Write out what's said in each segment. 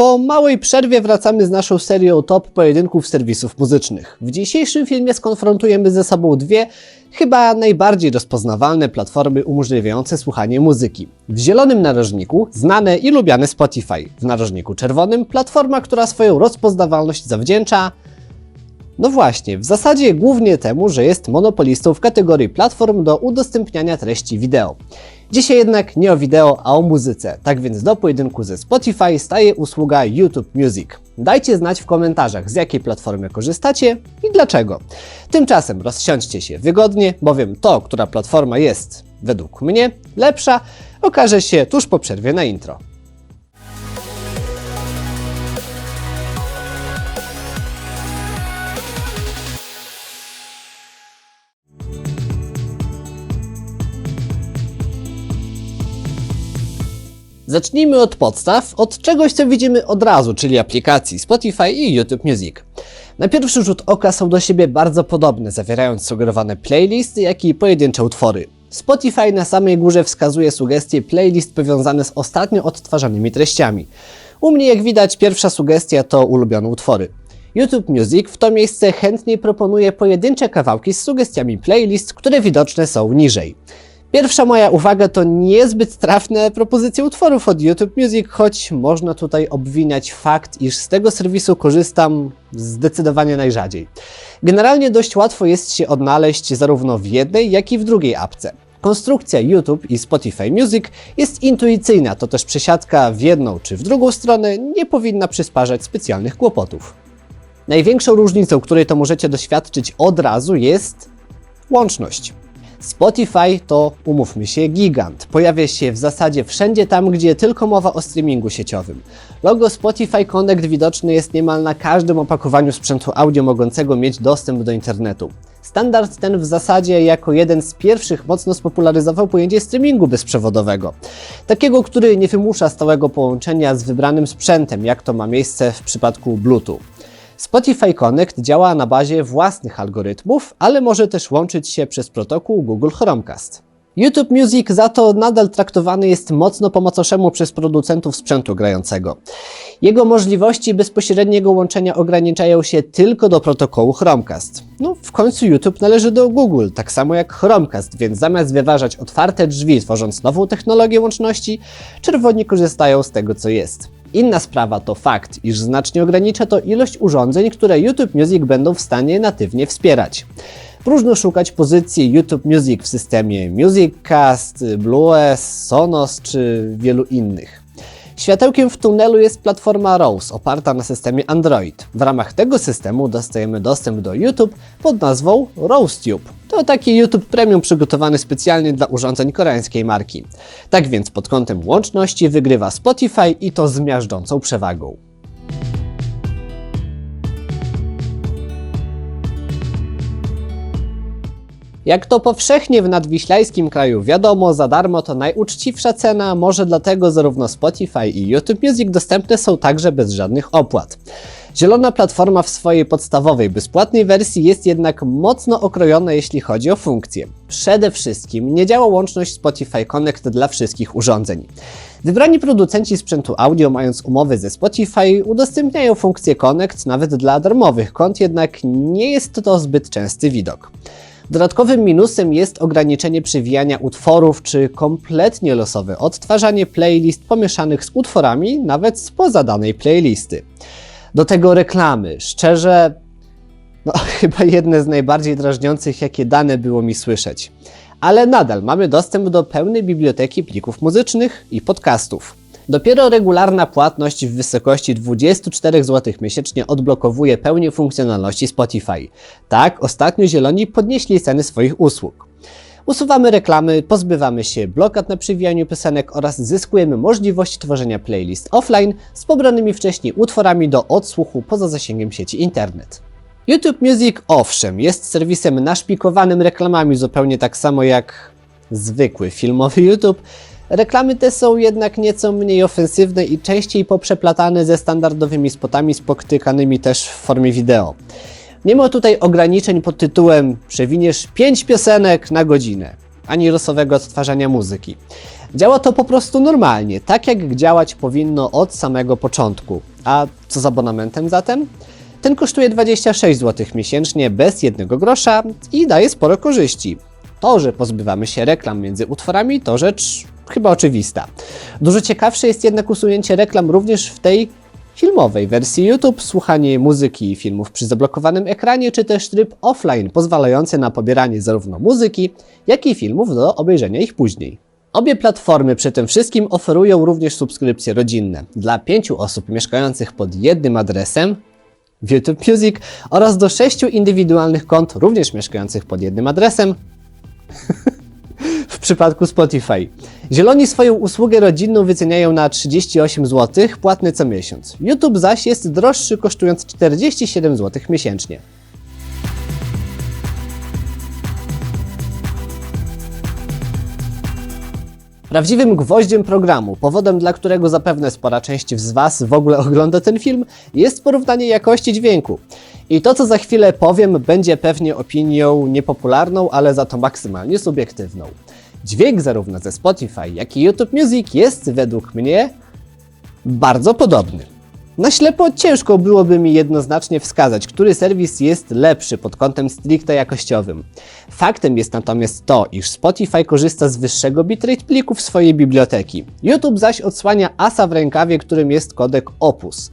Po małej przerwie wracamy z naszą serią top pojedynków serwisów muzycznych. W dzisiejszym filmie skonfrontujemy ze sobą dwie, chyba najbardziej rozpoznawalne platformy umożliwiające słuchanie muzyki. W zielonym narożniku znane i lubiane Spotify, w narożniku czerwonym platforma, która swoją rozpoznawalność zawdzięcza no właśnie, w zasadzie głównie temu, że jest monopolistą w kategorii platform do udostępniania treści wideo. Dzisiaj jednak nie o wideo, a o muzyce. Tak więc do pojedynku ze Spotify staje usługa YouTube Music. Dajcie znać w komentarzach, z jakiej platformy korzystacie i dlaczego. Tymczasem rozsiądźcie się wygodnie, bowiem to, która platforma jest, według mnie, lepsza, okaże się tuż po przerwie na intro. Zacznijmy od podstaw, od czegoś, co widzimy od razu, czyli aplikacji Spotify i YouTube Music. Na pierwszy rzut oka są do siebie bardzo podobne, zawierając sugerowane playlisty, jak i pojedyncze utwory. Spotify na samej górze wskazuje sugestie playlist powiązane z ostatnio odtwarzanymi treściami. U mnie, jak widać, pierwsza sugestia to ulubione utwory. YouTube Music w to miejsce chętniej proponuje pojedyncze kawałki z sugestiami playlist, które widoczne są niżej. Pierwsza moja uwaga to niezbyt trafne propozycje utworów od YouTube Music, choć można tutaj obwiniać fakt, iż z tego serwisu korzystam zdecydowanie najrzadziej. Generalnie dość łatwo jest się odnaleźć zarówno w jednej, jak i w drugiej apce. Konstrukcja YouTube i Spotify Music jest intuicyjna, to też przesiadka w jedną czy w drugą stronę nie powinna przysparzać specjalnych kłopotów. Największą różnicą, której to możecie doświadczyć od razu jest łączność. Spotify to, umówmy się, gigant. Pojawia się w zasadzie wszędzie tam, gdzie tylko mowa o streamingu sieciowym. Logo Spotify Connect widoczne jest niemal na każdym opakowaniu sprzętu audio mogącego mieć dostęp do internetu. Standard ten w zasadzie jako jeden z pierwszych mocno spopularyzował pojęcie streamingu bezprzewodowego. Takiego, który nie wymusza stałego połączenia z wybranym sprzętem, jak to ma miejsce w przypadku Bluetooth. Spotify Connect działa na bazie własnych algorytmów, ale może też łączyć się przez protokół Google Chromecast. YouTube Music za to nadal traktowany jest mocno po macoszemu przez producentów sprzętu grającego. Jego możliwości bezpośredniego łączenia ograniczają się tylko do protokołu Chromecast. No, w końcu YouTube należy do Google, tak samo jak Chromecast, więc zamiast wyważać otwarte drzwi, tworząc nową technologię łączności, czerwoni korzystają z tego, co jest. Inna sprawa to fakt, iż znacznie ogranicza to ilość urządzeń, które YouTube Music będą w stanie natywnie wspierać. Próżno szukać pozycji YouTube Music w systemie Musiccast, Blues, Sonos czy wielu innych. Światełkiem w tunelu jest platforma Rose, oparta na systemie Android. W ramach tego systemu dostajemy dostęp do YouTube pod nazwą RoseTube. To taki YouTube Premium przygotowany specjalnie dla urządzeń koreańskiej marki. Tak więc pod kątem łączności wygrywa Spotify i to z miażdżącą przewagą. Jak to powszechnie w nadwiślańskim kraju wiadomo, za darmo to najuczciwsza cena, może dlatego zarówno Spotify i YouTube Music dostępne są także bez żadnych opłat. Zielona platforma w swojej podstawowej, bezpłatnej wersji jest jednak mocno okrojona, jeśli chodzi o funkcje. Przede wszystkim nie działa łączność Spotify Connect dla wszystkich urządzeń. Wybrani producenci sprzętu audio, mając umowy ze Spotify, udostępniają funkcję Connect nawet dla darmowych kont, jednak nie jest to zbyt częsty widok. Dodatkowym minusem jest ograniczenie przewijania utworów czy kompletnie losowe odtwarzanie playlist pomieszanych z utworami nawet spoza danej playlisty. Do tego reklamy. Szczerze, no chyba jedne z najbardziej drażniących, jakie dane było mi słyszeć. Ale nadal mamy dostęp do pełnej biblioteki plików muzycznych i podcastów. Dopiero regularna płatność w wysokości 24 zł miesięcznie odblokowuje pełnię funkcjonalności Spotify. Tak, ostatnio zieloni podnieśli ceny swoich usług. Usuwamy reklamy, pozbywamy się blokad na przywijaniu piosenek oraz zyskujemy możliwość tworzenia playlist offline z pobranymi wcześniej utworami do odsłuchu poza zasięgiem sieci internet. YouTube Music owszem, jest serwisem naszpikowanym reklamami zupełnie tak samo jak zwykły filmowy YouTube. Reklamy te są jednak nieco mniej ofensywne i częściej poprzeplatane ze standardowymi spotami spotykanymi też w formie wideo. Nie ma tutaj ograniczeń pod tytułem przewiniesz 5 piosenek na godzinę. ani losowego odtwarzania muzyki. Działa to po prostu normalnie, tak jak działać powinno od samego początku. A co z abonamentem zatem? Ten kosztuje 26 zł miesięcznie bez jednego grosza i daje sporo korzyści. To, że pozbywamy się reklam między utworami, to rzecz chyba oczywista. Dużo ciekawsze jest jednak usunięcie reklam również w tej filmowej wersji YouTube, słuchanie muzyki i filmów przy zablokowanym ekranie, czy też tryb offline pozwalający na pobieranie zarówno muzyki, jak i filmów do obejrzenia ich później. Obie platformy przy tym wszystkim oferują również subskrypcje rodzinne dla pięciu osób mieszkających pod jednym adresem w YouTube Music oraz do sześciu indywidualnych kont również mieszkających pod jednym adresem przypadku Spotify. Zieloni swoją usługę rodzinną wyceniają na 38 zł, płatny co miesiąc. YouTube zaś jest droższy, kosztując 47 zł miesięcznie. Prawdziwym gwoździem programu, powodem dla którego zapewne spora część z Was w ogóle ogląda ten film, jest porównanie jakości dźwięku. I to, co za chwilę powiem, będzie pewnie opinią niepopularną, ale za to maksymalnie subiektywną. Dźwięk zarówno ze Spotify, jak i YouTube Music jest według mnie bardzo podobny. Na ślepo ciężko byłoby mi jednoznacznie wskazać, który serwis jest lepszy pod kątem stricte jakościowym. Faktem jest natomiast to, iż Spotify korzysta z wyższego bitrate plików swojej biblioteki. YouTube zaś odsłania asa w rękawie, którym jest kodek Opus.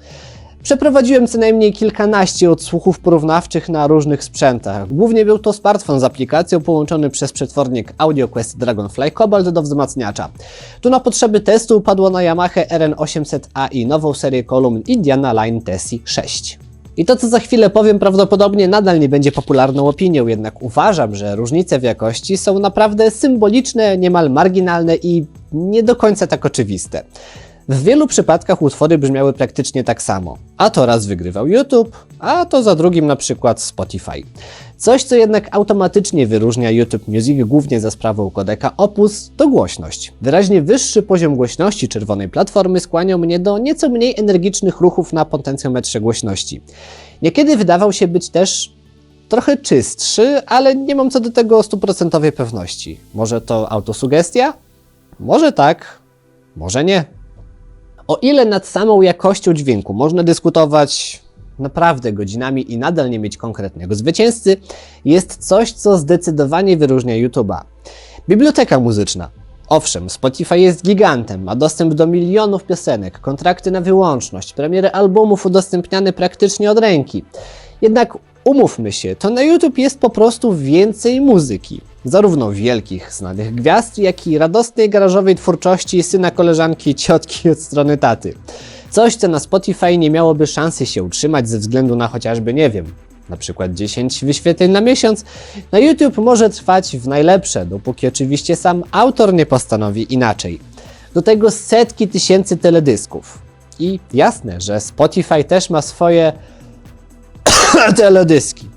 Przeprowadziłem co najmniej kilkanaście odsłuchów porównawczych na różnych sprzętach. Głównie był to smartfon z aplikacją połączony przez przetwornik AudioQuest Dragonfly Cobalt do wzmacniacza. Tu na potrzeby testu padło na Yamaha RN800AI nową serię kolumn Indiana Line Tessie 6. I to, co za chwilę powiem, prawdopodobnie nadal nie będzie popularną opinią, jednak uważam, że różnice w jakości są naprawdę symboliczne, niemal marginalne i nie do końca tak oczywiste. W wielu przypadkach utwory brzmiały praktycznie tak samo. A to raz wygrywał YouTube, a to za drugim na przykład Spotify. Coś, co jednak automatycznie wyróżnia YouTube Music głównie za sprawą kodeka Opus, to głośność. Wyraźnie wyższy poziom głośności czerwonej platformy skłaniał mnie do nieco mniej energicznych ruchów na potencjometrze głośności. Niekiedy wydawał się być też trochę czystszy, ale nie mam co do tego stuprocentowej pewności. Może to autosugestia? Może tak, może nie. O ile nad samą jakością dźwięku można dyskutować naprawdę godzinami i nadal nie mieć konkretnego zwycięzcy, jest coś, co zdecydowanie wyróżnia YouTube'a. Biblioteka muzyczna. Owszem, Spotify jest gigantem, ma dostęp do milionów piosenek, kontrakty na wyłączność, premiery albumów udostępniane praktycznie od ręki. Jednak umówmy się, to na YouTube jest po prostu więcej muzyki zarówno wielkich, znanych gwiazd, jak i radosnej garażowej twórczości syna koleżanki ciotki od strony taty. Coś, co na Spotify nie miałoby szansy się utrzymać ze względu na chociażby, nie wiem, na przykład 10 wyświetleń na miesiąc, na YouTube może trwać w najlepsze, dopóki oczywiście sam autor nie postanowi inaczej. Do tego setki tysięcy teledysków. I jasne, że Spotify też ma swoje teledyski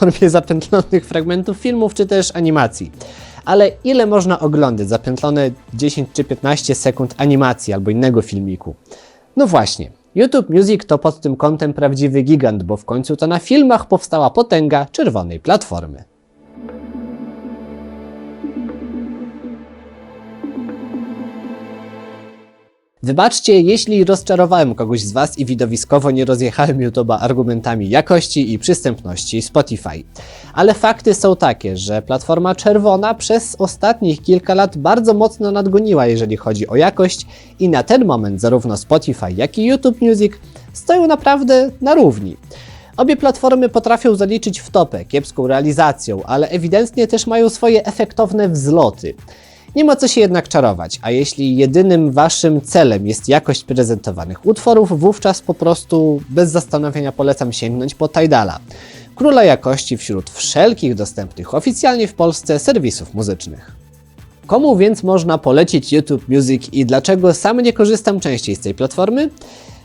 formie zapętlonych fragmentów filmów czy też animacji. Ale ile można oglądać zapętlone 10 czy 15 sekund animacji albo innego filmiku? No właśnie, YouTube Music to pod tym kątem prawdziwy gigant, bo w końcu to na filmach powstała potęga czerwonej platformy. Wybaczcie, jeśli rozczarowałem kogoś z Was i widowiskowo nie rozjechałem YouTube'a argumentami jakości i przystępności Spotify. Ale fakty są takie, że platforma czerwona przez ostatnich kilka lat bardzo mocno nadgoniła, jeżeli chodzi o jakość i na ten moment zarówno Spotify, jak i YouTube Music stoją naprawdę na równi. Obie platformy potrafią zaliczyć w topę kiepską realizacją, ale ewidentnie też mają swoje efektowne wzloty. Nie ma co się jednak czarować, a jeśli jedynym waszym celem jest jakość prezentowanych utworów, wówczas po prostu bez zastanowienia polecam sięgnąć po Tidala, króla jakości wśród wszelkich dostępnych oficjalnie w Polsce serwisów muzycznych. Komu więc można polecić YouTube Music i dlaczego sam nie korzystam częściej z tej platformy?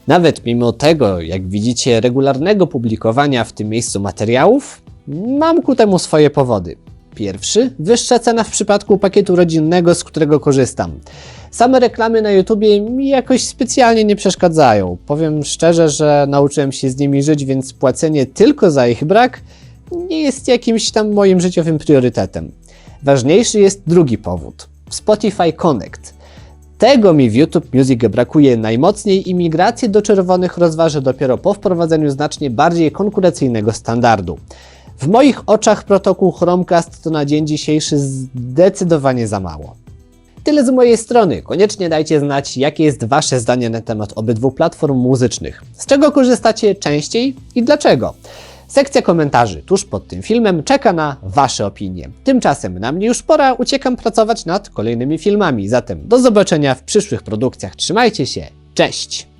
Nawet mimo tego, jak widzicie, regularnego publikowania w tym miejscu materiałów, mam ku temu swoje powody. Pierwszy, wyższa cena w przypadku pakietu rodzinnego, z którego korzystam. Same reklamy na YouTubie mi jakoś specjalnie nie przeszkadzają. Powiem szczerze, że nauczyłem się z nimi żyć, więc płacenie tylko za ich brak nie jest jakimś tam moim życiowym priorytetem. Ważniejszy jest drugi powód Spotify Connect. Tego mi w YouTube Music brakuje najmocniej i migrację do czerwonych rozważę dopiero po wprowadzeniu znacznie bardziej konkurencyjnego standardu. W moich oczach protokół Chromecast to na dzień dzisiejszy zdecydowanie za mało. Tyle z mojej strony. Koniecznie dajcie znać, jakie jest Wasze zdanie na temat obydwu platform muzycznych. Z czego korzystacie częściej i dlaczego? Sekcja komentarzy tuż pod tym filmem czeka na Wasze opinie. Tymczasem na mnie już pora, uciekam pracować nad kolejnymi filmami. Zatem do zobaczenia w przyszłych produkcjach. Trzymajcie się, cześć!